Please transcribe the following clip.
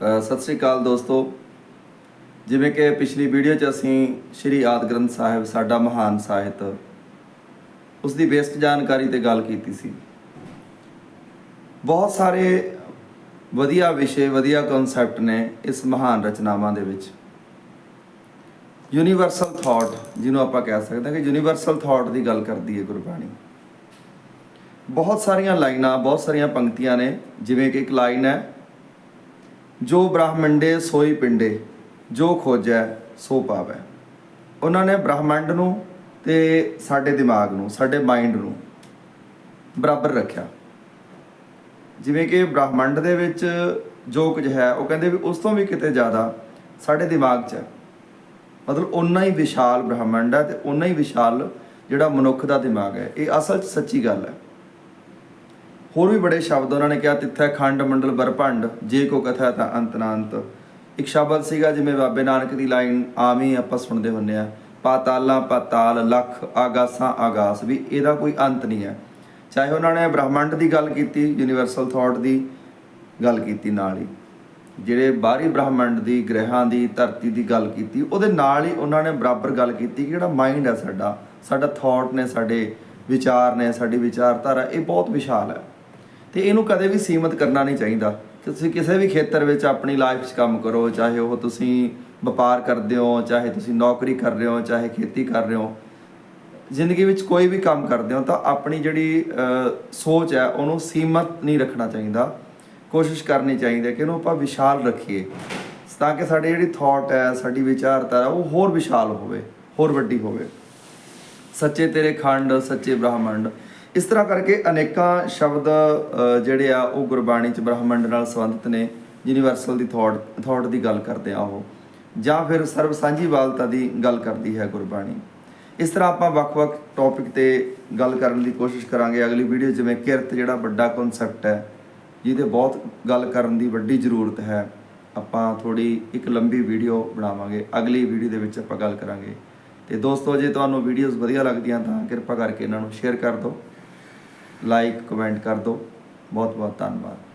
ਸਤਿ ਸ੍ਰੀ ਅਕਾਲ ਦੋਸਤੋ। ਜਿਵੇਂ ਕਿ ਪਿਛਲੀ ਵੀਡੀਓ 'ਚ ਅਸੀਂ ਸ਼੍ਰੀ ਆਦ ਗ੍ਰੰਥ ਸਾਹਿਬ, ਸਾਡਾ ਮਹਾਨ ਸਾਹਿਤ ਉਸ ਦੀ ਬੇਸਿਕ ਜਾਣਕਾਰੀ ਤੇ ਗੱਲ ਕੀਤੀ ਸੀ। ਬਹੁਤ ਸਾਰੇ ਵਧੀਆ ਵਿਸ਼ੇ, ਵਧੀਆ ਕਨਸੈਪਟ ਨੇ ਇਸ ਮਹਾਨ ਰਚਨਾਵਾਂ ਦੇ ਵਿੱਚ। ਯੂਨੀਵਰਸਲ ਥਾਟ ਜਿਹਨੂੰ ਆਪਾਂ ਕਹਿ ਸਕਦੇ ਹਾਂ ਕਿ ਯੂਨੀਵਰਸਲ ਥਾਟ ਦੀ ਗੱਲ ਕਰਦੀ ਹੈ ਗੁਰਬਾਣੀ। ਬਹੁਤ ਸਾਰੀਆਂ ਲਾਈਨਾਂ, ਬਹੁਤ ਸਾਰੀਆਂ ਪੰਕਤੀਆਂ ਨੇ, ਜਿਵੇਂ ਕਿ ਇੱਕ ਲਾਈਨ ਹੈ ਜੋ ਬ੍ਰਹਮੰਡੇ ਸੋਈ ਪਿੰਡੇ, ਜੋ ਖੋਜੈ ਸੋ ਪਾਵੈ। ਉਹਨਾਂ ਨੇ ਬ੍ਰਹਮੰਡ ਨੂੰ ਤੇ ਸਾਡੇ ਦਿਮਾਗ ਨੂੰ, ਸਾਡੇ ਮਾਈਂਡ ਨੂੰ ਬਰਾਬਰ ਰੱਖਿਆ। ਜਿਵੇਂ ਕਿ ਬ੍ਰਹਮੰਡ ਦੇ ਵਿੱਚ ਜੋ ਕੁਝ ਹੈ, ਉਹ ਕਹਿੰਦੇ ਵੀ ਉਸ ਤੋਂ ਵੀ ਕਿਤੇ ਜ਼ਿਆਦਾ ਸਾਡੇ ਦਿਮਾਗ 'ਚ ਹੈ। ਮਤਲਬ ਉਨਾ ਹੀ ਵਿਸ਼ਾਲ ਬ੍ਰਹਮੰਡ ਹੈ ਤੇ ਉਨਾ ਹੀ ਵਿਸ਼ਾਲ ਜਿਹੜਾ ਮਨੁੱਖ ਦਾ ਦਿਮਾਗ ਹੈ। ਇਹ ਅਸਲ 'ਚ ਸੱਚੀ ਗੱਲ ਹੈ। ਹੋਰ ਵੀ ਬੜੇ ਸ਼ਬਦ ਉਹਨਾਂ ਨੇ ਕਿਹਾ, ਤਿੱਥੈ ਖੰਡ ਮੰਡਲ ਬਰਪੰਡ ਜੇ ਕੋ ਕਥਾ ਤਾਂ ਅੰਤ ਨਾ ਅੰਤ। ਇੱਕ ਸ਼ਬਦ ਸੀਗਾ ਜਿਵੇਂ ਬਾਬੇ ਨਾਨਕ ਦੀ ਲਾਈਨ ਆਮ ਆਪਾਂ ਸੁਣਦੇ ਹੁੰਨੇ ਆ, ਪਾਤਾਲਾਂ ਪਾਤਾਲ, ਲੱਖ ਆਗਾਸਾਂ ਆਗਾਸ ਵੀ ਇਹਦਾ ਕੋਈ ਅੰਤ ਨਹੀਂ ਹੈ। ਚਾਹੇ ਉਹਨਾਂ ਨੇ ਬ੍ਰਹਮੰਡ ਦੀ ਗੱਲ ਕੀਤੀ ਯੂਨੀਵਰਸਲ ਥਾਟ ਦੀ ਗੱਲ ਕੀਤੀ ਨਾਲ ਹੀ। ਜਿਹੜੇ ਬਾਹਰੀ ਬ੍ਰਹਮੰਡ ਦੀ, ਗ੍ਰਹਿਾਂ ਦੀ, ਧਰਤੀ ਦੀ ਗੱਲ ਕੀਤੀ, ਉਹਦੇ ਨਾਲ ਹੀ ਉਹਨਾਂ ਨੇ ਬਰਾਬਰ ਗੱਲ ਕੀਤੀ ਕਿ ਜਿਹੜਾ ਮਾਈਂਡ ਹੈ ਸਾਡਾ ਸਾਡਾ ਥਾਟ ਨੇ, ਸਾਡੇ ਵਿਚਾਰ ਨੇ, ਸਾਡੀ ਵਿਚਾਰਧਾਰਾ, ਇਹ ਬਹੁਤ ਵਿਸ਼ਾਲ ਹੈ। ਤੇ ਇਹਨੂੰ ਕਦੇ ਵੀ ਸੀਮਤ ਕਰਨਾ ਨਹੀਂ ਚਾਹੀਦਾ। ਕਿ ਤੁਸੀਂ ਕਿਸੇ ਵੀ ਖੇਤਰ ਵਿੱਚ ਆਪਣੀ ਲਾਈਫ 'ਚ ਕੰਮ ਕਰੋ, ਚਾਹੇ ਉਹ ਤੁਸੀਂ ਵਪਾਰ ਕਰਦੇ ਹੋ, ਚਾਹੇ ਤੁਸੀਂ ਨੌਕਰੀ ਕਰ ਰਹੇ ਹੋ, ਚਾਹੇ ਖੇਤੀ ਕਰ ਰਹੇ ਹੋ। ਜ਼ਿੰਦਗੀ ਵਿੱਚ ਕੋਈ ਵੀ ਕੰਮ ਕਰਦੇ ਹੋ ਤਾਂ ਆਪਣੀ ਜਿਹੜੀ ਸੋਚ ਹੈ, ਉਹਨੂੰ ਸੀਮਤ ਨਹੀਂ ਰੱਖਣਾ ਚਾਹੀਦਾ। ਕੋਸ਼ਿਸ਼ ਕਰਨੀ ਚਾਹੀਦੀ ਹੈ ਕਿ ਇਹਨੂੰ ਆਪਾਂ ਵਿਸ਼ਾਲ ਰੱਖੀਏ। ਤਾਂ ਕਿ ਸਾਡੀ ਜਿਹੜੀ ਥਾਟ ਹੈ, ਸਾਡੀ ਵਿਚਾਰਧਾਰਾ ਉਹ ਹੋਰ ਵਿਸ਼ਾਲ ਹੋਵੇ, ਹੋਰ ਵੱਡੀ ਹੋਵੇ। ਸੱਚੇ ਤੇਰੇ ਖੰਡ, ਸੱਚੇ ਬ੍ਰਹਮੰਡ। ਇਸ ਤਰ੍ਹਾਂ ਕਰਕੇ ਅਨੇਕਾਂ ਸ਼ਬਦ ਜਿਹੜੇ ਆ, ਉਹ ਗੁਰਬਾਣੀ ਚ ਬ੍ਰਹਮੰਡ ਨਾਲ ਸੰਬੰਧਿਤ ਨੇ ਯੂਨੀਵਰਸਲ ਦੀ ਥਾਟ ਥਾਟ ਦੀ ਗੱਲ ਕਰਦੇ ਆ ਉਹ। ਜਾਂ ਫਿਰ ਸਰਬ ਸਾਂਝੀਵਾਲਤਾ ਦੀ ਗੱਲ ਕਰਦੀ ਹੈ ਗੁਰਬਾਣੀ। ਇਸ ਤਰ੍ਹਾਂ ਆਪਾਂ ਵੱਖ-ਵੱਖ ਟੌਪਿਕ ਤੇ ਗੱਲ ਕਰਨ ਦੀ ਕੋਸ਼ਿਸ਼ ਕਰਾਂਗੇ। ਅਗਲੀ ਵੀਡੀਓ ਜਿਵੇਂ ਕਿਰਤ ਜਿਹੜਾ ਵੱਡਾ ਕਨਸੈਪਟ ਹੈ, ਜਿਹਦੇ ਬਹੁਤ ਗੱਲ ਕਰਨ ਦੀ ਵੱਡੀ ਜ਼ਰੂਰਤ ਹੈ, ਆਪਾਂ ਥੋੜੀ ਇੱਕ ਲੰਬੀ ਵੀਡੀਓ ਬਣਾਵਾਂਗੇ। ਅਗਲੀ ਵੀਡੀਓ ਦੇ ਵਿੱਚ ਆਪਾਂ ਗੱਲ ਕਰਾਂਗੇ। ਤੇ ਦੋਸਤੋ, ਜੇ ਤੁਹਾਨੂੰ ਵੀਡੀਓਜ਼ ਵਧੀਆ ਲੱਗਦੀਆਂ ਤਾਂ ਕਿਰਪਾ ਕਰਕੇ ਇਹਨਾਂ ਨੂੰ ਸ਼ੇਅਰ ਕਰ ਦਿਓ। ਲਾਈਕ ਕਮੈਂਟ ਕਰ ਦਿਓ। ਬਹੁਤ ਬਹੁਤ ਧੰਨਵਾਦ।